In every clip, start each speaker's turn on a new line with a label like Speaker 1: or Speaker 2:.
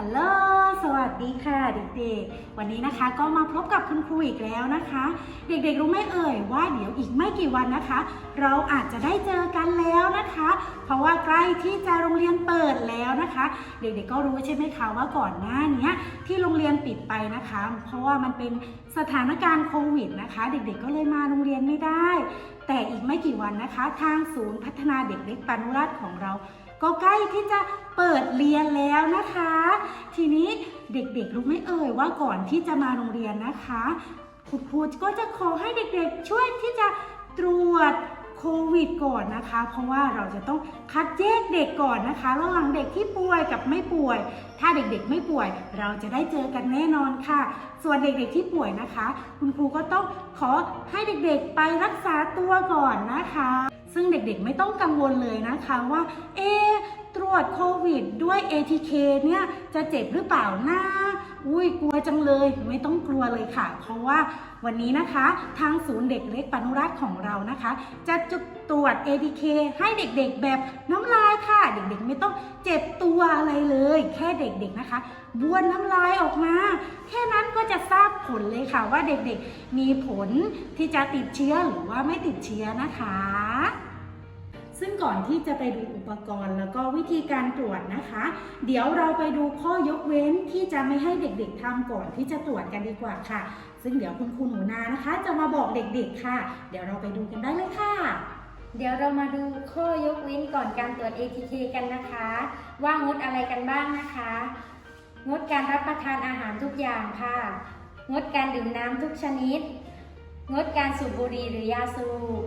Speaker 1: ฮัลโหล สวัสดีค่ะเด็กๆ วันนี้นะคะก็มาพบกับคุณครูอีกแล้วนะคะ เด็กๆรู้ไหมเอ่ยว่าเดี๋ยวอีกไม่กี่วันนะคะ เราอาจจะได้เจอกันแล้วนะคะ เพราะว่าใกล้ที่จะโรงเรียนเปิดแล้วนะคะ เด็กๆก็รู้ใช่ไหมคะว่าก่อนหน้านี้ที่โรงเรียนปิดไปนะคะ เพราะว่ามันเป็นสถานการณ์โควิดนะคะ เด็กๆก็เลยมาโรงเรียนไม่ได้ แต่อีกไม่กี่วันนะคะ ทางศูนย์พัฒนาเด็กเล็กปานุราชของเรา ก็ใกล้ที่จะเปิดเรียนแล้วนะคะ ทีนี้เด็กๆรู้ไหมเอ่ยว่าก่อนที่จะมาโรงเรียนนะคะคุณครูก็จะขอให้เด็กๆ ช่วยที่จะตรวจโควิดก่อนนะคะ เพราะว่าเราจะต้องคัดแยกเด็กก่อนนะคะระหว่างเด็กที่ป่วยกับไม่ป่วย ถ้าเด็กๆไม่ป่วย เราจะได้เจอกันแน่นอนค่ะ ส่วนเด็กๆที่ป่วยนะคะ คุณครูก็ต้องขอให้เด็กๆไปรักษาตัวก่อนนะคะ ซึ่งเด็กๆไม่ต้องกังวลเลยนะคะว่า เอ๊ตรวจโควิดด้วย ATK เนี่ยจะเจ็บหรือเปล่านะอุ้ยกลัวจังเลย ไม่ต้องกลัวเลยค่ะ เพราะว่าวันนี้นะคะทางศูนย์เด็กเล็กปานุรัตของเรานะคะ จะจุดตรวจ ATK ให้เด็กๆแบบน้ำลายค่ะ เด็กๆไม่ต้องเจ็บตัวอะไรเลย แค่เด็กๆนะคะบ้วนน้ำลายออกมา แค่นั้นก็จะทราบผลเลยค่ะว่าเด็กๆมีผลที่จะติดเชื้อหรือว่าไม่ติดเชื้อนะคะ ซึ่งก่อนที่จะไปดูอุปกรณ์แล้วก็วิธีการตรวจนะคะ เดี๋ยวเราไปดูข้อยกเว้นที่จะไม่ให้เด็กๆทำก่อนที่จะตรวจกันดีกว่าค่ะ ซึ่งเดี๋ยวคุณครูหนูนานะคะ จะมาบอกเด็กๆค่ะ เดี๋ยวเราไปดูกันได้เลยค่ะ
Speaker 2: เดี๋ยวเรามาดูข้อยกเว้นก่อนการตรวจ ATK กันนะคะ ว่างดอะไรกันบ้างนะคะ งดการรับประทานอาหารทุกอย่างค่ะ งดการดื่มน้ำทุกชนิด งดการสูบบุหรี่หรือยาสูบ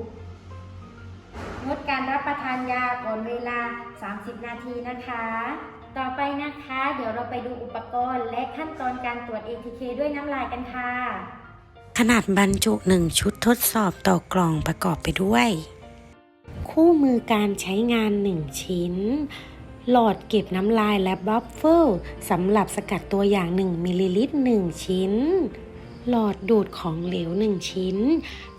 Speaker 2: งดการรับประทานยาก่อนเวลา 30 นาทีนะคะ ต่อไปนะคะ เดี๋ยวเราไปดูอุปกรณ์และขั้นตอนการตรวจ ATK ด้วยน้ำลายกันค่ะ
Speaker 3: ขนาดบรรจุ1ชุดทดสอบต่อกล่องประกอบไปด้วย คู่มือการใช้งาน 1 ชิ้น หลอดเก็บน้ำลายและบัฟเฟิลสำหรับสกัดตัวอย่าง 1 มิลลิลิตร 1 ชิ้น หลอดดูดของเหลว 1 ชิ้น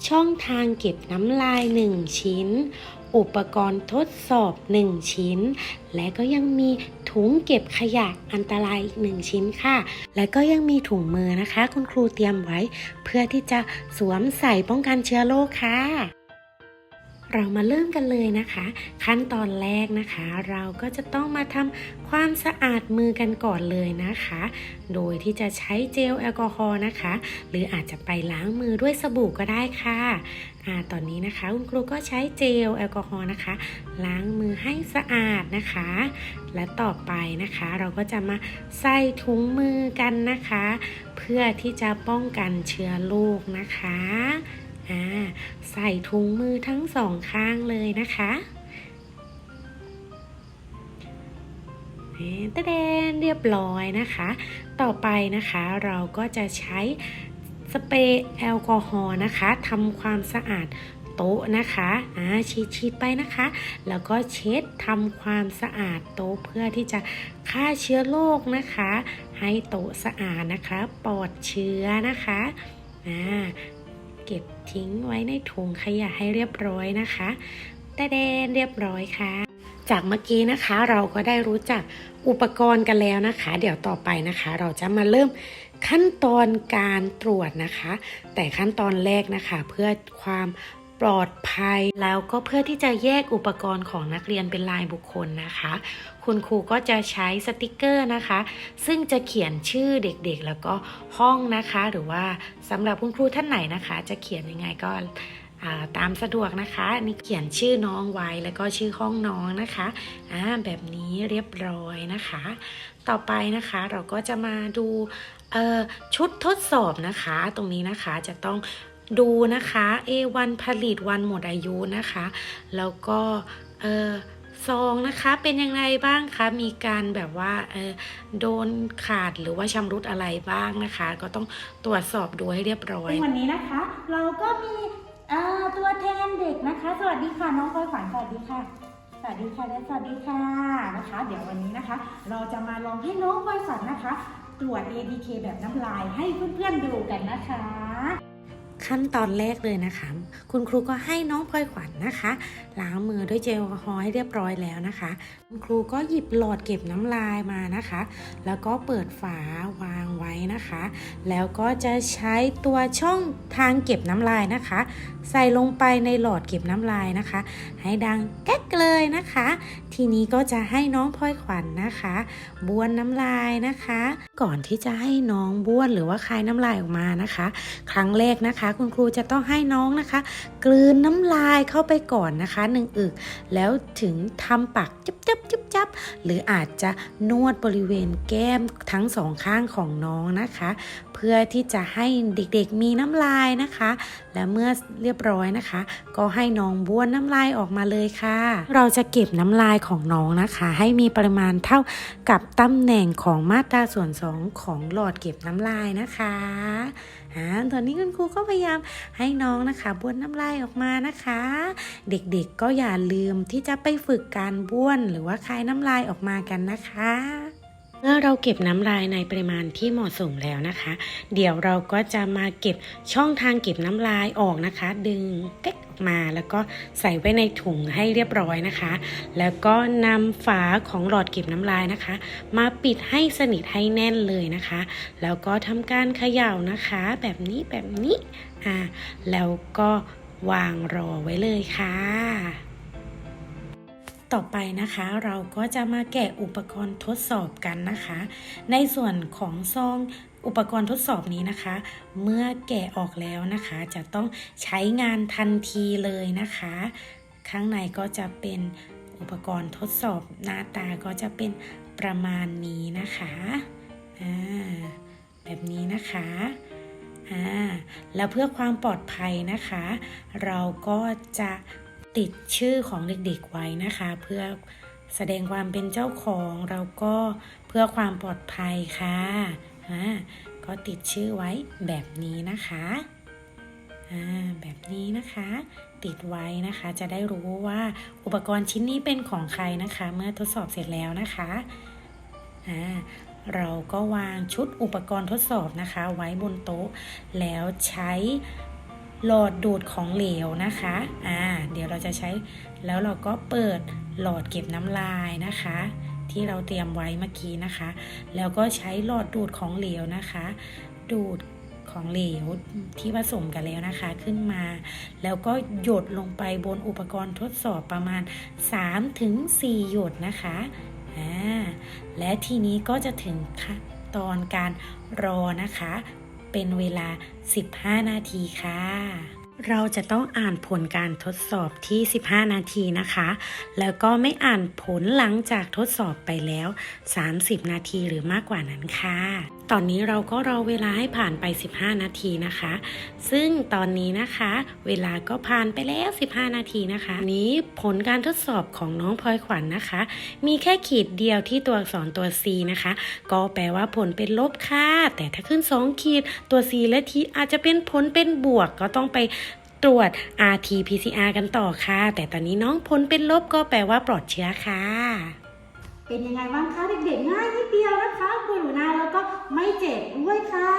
Speaker 3: ช่องทางเก็บน้ำลาย 1 ชิ้น อุปกรณ์ทดสอบ 1 ชิ้น และก็ยังมีถุงเก็บขยะอันตรายอีก 1 ชิ้นค่ะ และก็ยังมีถุงมือนะคะ คุณครูเตรียมไว้ เพื่อที่จะสวมใส่ป้องกันเชื้อโรคค่ะ เรามาเริ่มกันเลยนะคะ ขั้นตอนแรกนะคะ เราก็จะต้องมาทำความสะอาดมือกันก่อนเลยนะคะ โดยที่จะใช้เจลแอลกอฮอล์นะคะ หรืออาจจะไปล้างมือด้วยสบู่ก็ได้ค่ะอ่าตอนนี้นะคะคุณครูก็ใช้เจลแอลกอฮอล์นะคะ ล้างมือให้สะอาดนะคะ และต่อไปนะคะ เราก็จะมาใส่ถุงมือกันนะคะ เพื่อที่จะป้องกันเชื้อโรคนะคะ ใส่ถุงมือทั้งสองข้างเลยนะคะตะแดนเรียบร้อยนะคะ ต่อไปนะคะเราก็จะใช้สเปรย์แอลกอฮอล์นะคะทำความสะอาดโต๊ะนะคะอ่าฉีดไปนะคะ แล้วก็เช็ดทำความสะอาดโต๊ะเพื่อที่จะฆ่าเชื้อโรคนะคะ ให้โต๊ะสะอาดนะคะ ปลอดเชื้อนะคะอ่า ทิ้งไว้ในถุงขยะให้เรียบร้อยนะคะแต่เดนเรียบร้อยค่ะ จากเมื่อกี้นะคะเราก็ได้รู้จักอุปกรณ์กันแล้วนะคะ เดี๋ยวต่อไปนะคะ เราจะมาเริ่มขั้นตอนการตรวจนะคะ แต่ขั้นตอนแรกนะคะ เพื่อความ ปลอดภัย แล้วก็เพื่อที่จะแยกอุปกรณ์ของนักเรียนเป็นลายบุคคลนะคะ คุณครูก็จะใช้สติกเกอร์นะคะ ซึ่งจะเขียนชื่อเด็กๆ แล้วก็ห้องนะคะ หรือว่าสำหรับคุณครูท่านไหนนะคะ จะเขียนยังไงก็ตามสะดวกนะคะนี่เขียนชื่อน้องไว้แล้วก็ชื่อห้องน้องนะคะอ่าแบบนี้เรียบร้อยนะคะ ต่อไปนะคะเราก็จะมาดูชุดทดสอบนะคะ ตรงนี้นะคะจะต้อง ดูนะคะ A วันผลิตวันหมดอายุนะคะ แล้วก็เออซองนะคะเป็นยังไงบ้างคะมีการแบบว่าเออโดนขาดหรือว่าชำรุดอะไรบ้างนะคะ ก็ต้องตรวจสอบดูให้เรียบร้อย
Speaker 1: วันนี้นะคะ เราก็มีตัวแทนเด็กนะคะ สวัสดีค่ะน้องพลอยขวัญสวัสดีค่ะสวัสดีค่ะและสวัสดีค่ะนะคะ เดี๋ยววันนี้นะคะ เราจะมาลองให้น้องพลอยขวัญนะคะ ตรวจ ADK แบบน้ำลายให้เพื่อนๆดูกันนะคะ
Speaker 3: ขั้นตอนแรกเลยนะคะ คุณครูก็ให้น้องพลอยขวัญนะคะ ล้างมือด้วยเจลแอลกอฮอล์ให้เรียบร้อยแล้วนะคะ คุณครูก็หยิบหลอดเก็บน้ำลายมานะคะ แล้วก็เปิดฝาไว้ นะคะ แล้วก็จะใช้ตัวช่องทางเก็บน้ำลายนะคะ ใส่ลงไปในหลอดเก็บน้ำลายนะคะ ให้ดังแก๊กเลยนะคะ ทีนี้ก็จะให้น้องพลอยขวัญนะคะ บ้วนน้ำลายนะคะ ก่อนที่จะให้น้องบ้วนหรือว่าคายน้ำลายออกมานะคะ ครั้งแรกนะคะ คุณครูจะต้องให้น้องนะคะ กลืนน้ำลายเข้าไปก่อนนะคะหนึ่งอึกแล้วถึงทำปากจุ๊บจับจุ๊บจับหรืออาจจะนวดบริเวณแก้มทั้งสองข้างของน้องนะคะเพื่อที่จะให้เด็กๆมีน้ำลายนะคะ และเมื่อเรียบร้อยนะคะ ก็ให้น้องบ้วนน้ำลายออกมาเลยค่ะ เราจะเก็บน้ำลายของน้องนะคะ ให้มีปริมาณเท่ากับตำแหน่งของมาตราส่วนสองของหลอดเก็บน้ำลายนะคะอ่าตอนนี้คุณครูก็พยายามให้น้องนะคะบ้วนน้ำลายออกมานะคะ เด็กๆก็อย่าลืมที่จะไปฝึกการบ้วนหรือว่าคายน้ำลายออกมากันนะคะ เมื่อเราเก็บน้ำลายในปริมาณที่เหมาะสมแล้วนะคะ เดี๋ยวเราก็จะมาเก็บช่องทางเก็บน้ำลายออกนะคะ ดึงเก๊กออกมาแล้วก็ใส่ไว้ในถุงให้เรียบร้อยนะคะ แล้วก็นำฝาของหลอดเก็บน้ำลายนะคะ มาปิดให้สนิทให้แน่นเลยนะคะ แล้วก็ทำการเขย่านะคะ แบบนี้แบบนี้อ่าแล้วก็วางรอไว้เลยค่ะ ต่อไปนะคะเราก็จะมาแกะอุปกรณ์ทดสอบกันนะคะ ในส่วนของซองอุปกรณ์ทดสอบนี้นะคะ เมื่อแกะออกแล้วนะคะ จะต้องใช้งานทันทีเลยนะคะ ข้างในก็จะเป็นอุปกรณ์ทดสอบหน้าตาก็จะเป็นประมาณนี้นะคะอ่าแบบนี้นะคะอ่าแล้วเพื่อความปลอดภัยนะคะ เราก็จะ ติดชื่อของเด็กๆไว้นะคะ เพื่อแสดงความเป็นเจ้าของเราก็เพื่อความปลอดภัยค่ะอ่าก็ติดชื่อไว้แบบนี้นะคะแบบนี้นะคะ ติดไว้นะคะ จะได้รู้ว่าอุปกรณ์ชิ้นนี้เป็นของใครนะคะ เมื่อทดสอบเสร็จแล้วนะคะเราก็วางชุดอุปกรณ์ทดสอบนะคะ ไว้บนโต๊ะ แล้วใช้ หลอดดูดของเหลวนะคะ อ่า เดี๋ยวเราจะใช้ แล้วเราก็เปิดหลอดเก็บน้ำลายนะคะ ที่เราเตรียมไว้เมื่อกี้นะคะ แล้วก็ใช้หลอดดูดของเหลวนะคะ ดูดของเหลวที่ผสมกันแล้วนะคะขึ้นมา แล้วก็หยดลงไปบนอุปกรณ์ทดสอบประมาณ 3-4 หยดนะคะอ่าและทีนี้ก็จะถึงขั้นตอนการรอนะคะ เป็นเวลา 15 นาทีค่ะ เราจะต้องอ่านผลการทดสอบที่ 15 นาทีนะคะ แล้วก็ไม่อ่านผลหลังจากทดสอบไปแล้ว 30 นาทีหรือมากกว่านั้นค่ะ ตอนนี้เราก็รอเวลาให้ผ่านไป 15 นาทีนะคะ ซึ่งตอนนี้นะคะ เวลาก็ผ่านไปแล้ว 15 นาทีนะคะ นี้ผลการทดสอบของน้องพลอยขวัญนนะคะ มีแค่ขีดเดียวที่ตัวอักษรตัว C นะคะ ก็แปลว่าผลเป็นลบค่ะ แต่ถ้าขึ้น 2 ขีดตัว C และ T อาจจะเป็นผลเป็นบวกก็ต้องไปตรวจ RT PCR กันต่อค่ะ แต่ตอนนี้น้องผลเป็นลบก็แปลว่าปลอดเชื้อค่ะ
Speaker 1: เป็นยังไงบ้างคะเด็กๆง่ายนิดเดียวนะคะคุณหนูนาแล้วก็ไม่เจ็บด้วยค่ะ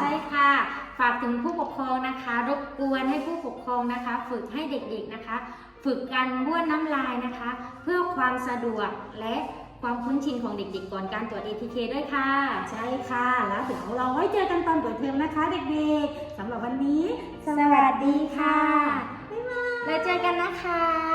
Speaker 2: ใช่ค่ะ ฝากถึงผู้ปกครองนะคะ รบกวนให้ผู้ปกครองนะคะ ฝึกให้เด็กๆนะคะ ฝึกการบ้วนน้ำลายนะคะ เพื่อความสะดวกและความคุ้นชินของเด็กๆ ก่อนการตรวจ ATK ด้วยค่ะ
Speaker 1: ใช่ค่ะ แล้วเดี๋ยวเราไว้เจอกันตอนเปิดเทอมนะคะ เด็กๆสำหรับวันนี้
Speaker 2: สวัสดีค่ะแล้วเจอกันนะคะ